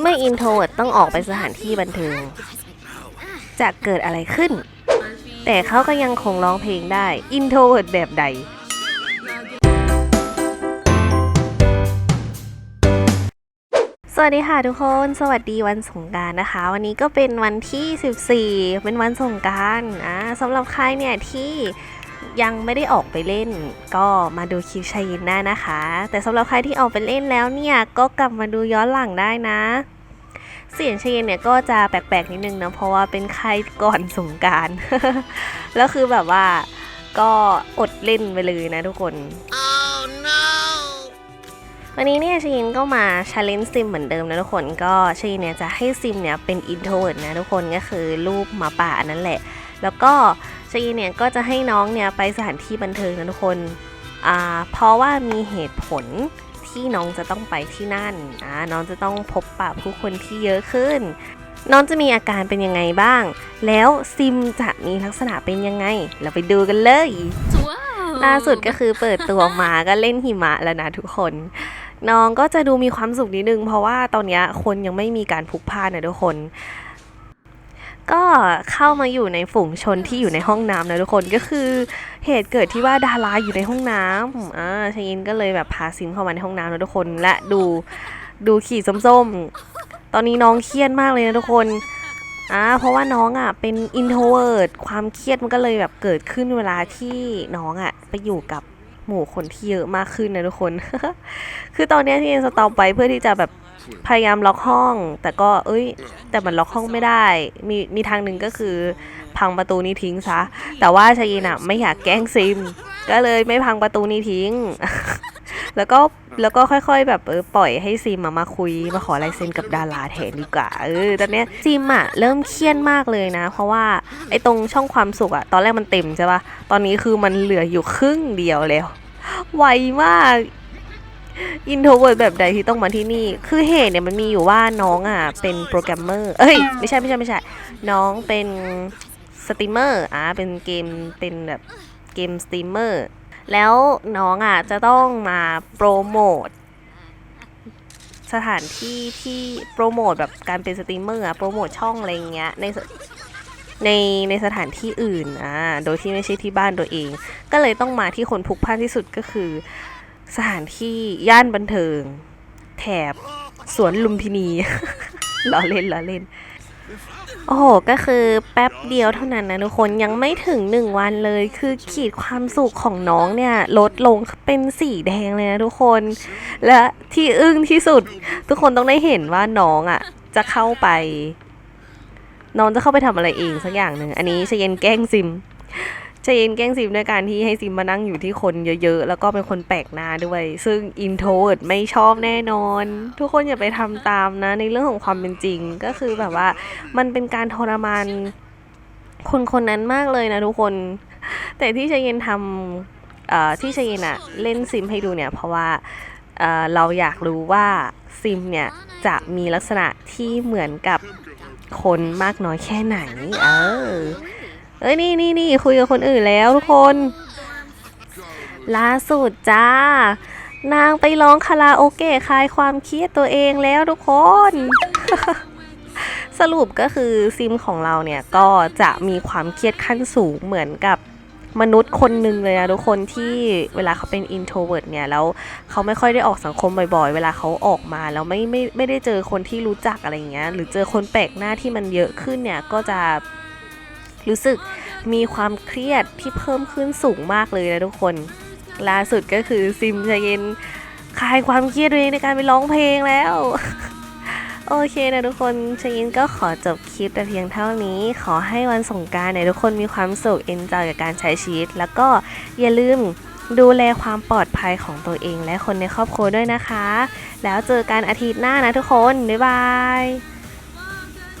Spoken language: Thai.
เมื่ออินโทรเวิร์ดต้องออกไปสถานที่บันเทิง จะเกิดอะไรขึ้น แต่เขาก็ยังคงร้องเพลงได้อินโทรเวิร์ดแบบใดสวัสดีค่ะทุกคน สวัสดีวันสงการนะคะ วันนี้ก็เป็นวันที่ 14 เป็นวันสงการอ่าสำหรับใครเนี่ยที่ ยังไม่ได้ออกไปเล่น ก็มาดูคลิปชัยยินได้นะคะ แต่สำหรับใครที่ออกไปเล่นแล้วเนี่ยก็กลับมาดูย้อนหลังได้นะ เสียงชัยยินเนี่ยก็จะแปลกๆนิดนึงนะเพราะว่าเป็นใครก่อนสงกรารแล้วคือแบบว่าก็อดเล่นไปเลยนะทุกคนวันนี้เนี่ยชยินก็มา challenge ซิมเหมือนเดิมนะทุกคนก็ชยินเนี่ยจะให้ซิมเนี่ยเป็น introvert นะทุกคนก็คือรูปหมาป่านั่นแหละ แล้วก็ ชยินเนี่ยก็จะให้น้องเนี่ยไปสถานที่บันเทิงนะทุกคนอ่าเพราะว่ามีเหตุผลที่น้องจะต้องไปที่นั่นอ่าน้องจะต้องพบปะผู้คนที่เยอะขึ้น น้องจะมีอาการเป็นยังไงบ้าง แล้วซิมจะมีลักษณะเป็นยังไง เราไปดูกันเลยล่าสุดก็คือเปิดตัวมาก็เล่นหิมะแล้วนะทุกคน น้องก็จะดูมีความสุขนิดนึง เพราะว่าตอนเนี้ยคนยังไม่มีการพลุกพล่านนะทุกคน ก็เข้ามาอยู่ในฝูงชนที่อยู่ในห้องน้ำนะทุกคนก็คือเหตุเกิดที่ว่าดาราอยู่ในห้องน้ำอ่าชยินก็เลยแบบพาซิมเข้ามาในห้องน้ำนะทุกคนและดูดูขีดส้มๆ ตอนนี้น้องเครียดมากเลยนะทุกคนอ่าเพราะว่าน้องอะเป็น introvert ความเครียดมันก็เลยแบบเกิดขึ้นเวลาที่น้องอะไปอยู่กับหมู่คนที่เยอะมากขึ้นนะทุกคน คือตอนนี้ที่เอ็นสตอมไปเพื่อที่จะแบบ พยายามล็อกห้อง แต่ก็เอ้ย แต่มันล็อกห้องไม่ได้ มีมีทางหนึ่งก็คือ พังประตูนี้ทิ้งซะ แต่ว่าชายินอะไม่อยากแกล้งซิม ก็เลยไม่พังประตูนี้ทิ้ง แล้วก็แล้วก็ค่อย ๆ แบบเออปล่อยให้ซิมอะมาคุยมาขอลายเซ็นกับดาราแทนดีกว่าเออตอนเนี้ยซิมอะเริ่มเครียดมากเลยนะ เพราะว่าไอ้ตรงช่องความสุขอะตอนแรกมันเต็มใช่ปะตอนนี้คือมันเหลืออยู่ครึ่งเดียวแล้วไวมาก อินโทรเวิร์ดแบบใดที่ต้องมาที่นี่ คือเหตุเนี่ยมันมีอยู่ว่าน้องอะเป็นโปรแกรมเมอร์เอ้ยไม่ใช่ไม่ใช่ไม่ใช่ น้องเป็นสตรีมเมอร์อะเป็นเกมเป็นแบบเกมสตรีมเมอร์แล้วน้องอะจะต้องมาโปรโมทสถานที่ที่โปรโมทแบบการเป็นสตรีมเมอร์อะโปรโมทช่องอะไรเงี้ยในในในสถานที่อื่นอ่าโดยที่ไม่ใช่ที่บ้านตัวเอง ก็เลยต้องมาที่คนพลุกพล่านที่สุดก็คือ สถานที่ย่านบันเทิง แถบสวนลุมพินี ล้อเล่นล้อเล่น โอ้โห ก็คือแป๊บเดียวเท่านั้นนะทุกคนยังไม่ถึงหนึ่งวันเลย คือขีดความสุขของน้องเนี่ย ลดลงเป็นสีแดงเลยนะทุกคน และที่อึ้งที่สุด ทุกคนต้องได้เห็นว่าน้องอะ จะเข้าไป น้องจะเข้าไปทำอะไรเองสักอย่างหนึ่ง อันนี้ชเย็นแกล้งซิม เย็นแกล้งซิมด้วยการที่ให้ซิมมานั่งอยู่ที่คนเยอะๆ แล้วก็เป็นคนแปลกหน้าด้วย ซึ่งอินโทรเวิร์ดไม่ชอบแน่นอน ทุกคนอย่าไปทำตามนะในเรื่องของความเป็นจริงก็คือแบบว่ามันเป็นการทรมานคนคนนั้นมากเลยนะทุกคน แต่ที่ชเย็นทำที่ชเย็นอะเล่นซิมให้ดูเนี่ย เพราะว่าเเราอยากรู้ว่าซิมเนี่ยจะมีลักษณะที่เหมือนกับคนมากน้อยแค่ไหน เออ เอ้ยนี่นี่นี่คุยกับคนอื่นแล้วทุกคน ล่าสุดจ้า นางไปร้องคาราโอเกะคลายความเครียดตัวเองแล้วทุกคน สรุปก็คือซิมของเราเนี่ยก็จะมีความเครียดขั้นสูงเหมือนกับมนุษย์คนหนึ่งเลยนะทุกคนที่เวลาเขาเป็น introvert เนี่ยแล้วเขาไม่ค่อยได้ออกสังคมบ่อยๆ เวลาเขาออกมาแล้วไม่ไม่ไม่ได้เจอคนที่รู้จักอะไรเงี้ยหรือเจอคนแปลกหน้าที่มันเยอะขึ้นเนี่ยก็จะ รู้สึกมีความเครียดที่เพิ่มขึ้นสูงมากเลยนะทุกคน ล่าสุดก็คือซิมชาเย็นคลายความเครียดตัวเองในการไปร้องเพลงแล้ว โอเคนะทุกคนชยินก็ขอจบคลิปแต่เพียงเท่านี้ ขอให้วันสงการเนี่ยทุกคนมีความสุขเอนจอยกับการใช้ชีวิต แล้วก็อย่าลืมดูแลความปลอดภัยของตัวเองและคนในครอบครัวด้วยนะคะ แล้วเจอกันอาทิตย์หน้านะทุกคน บ๊ายบาย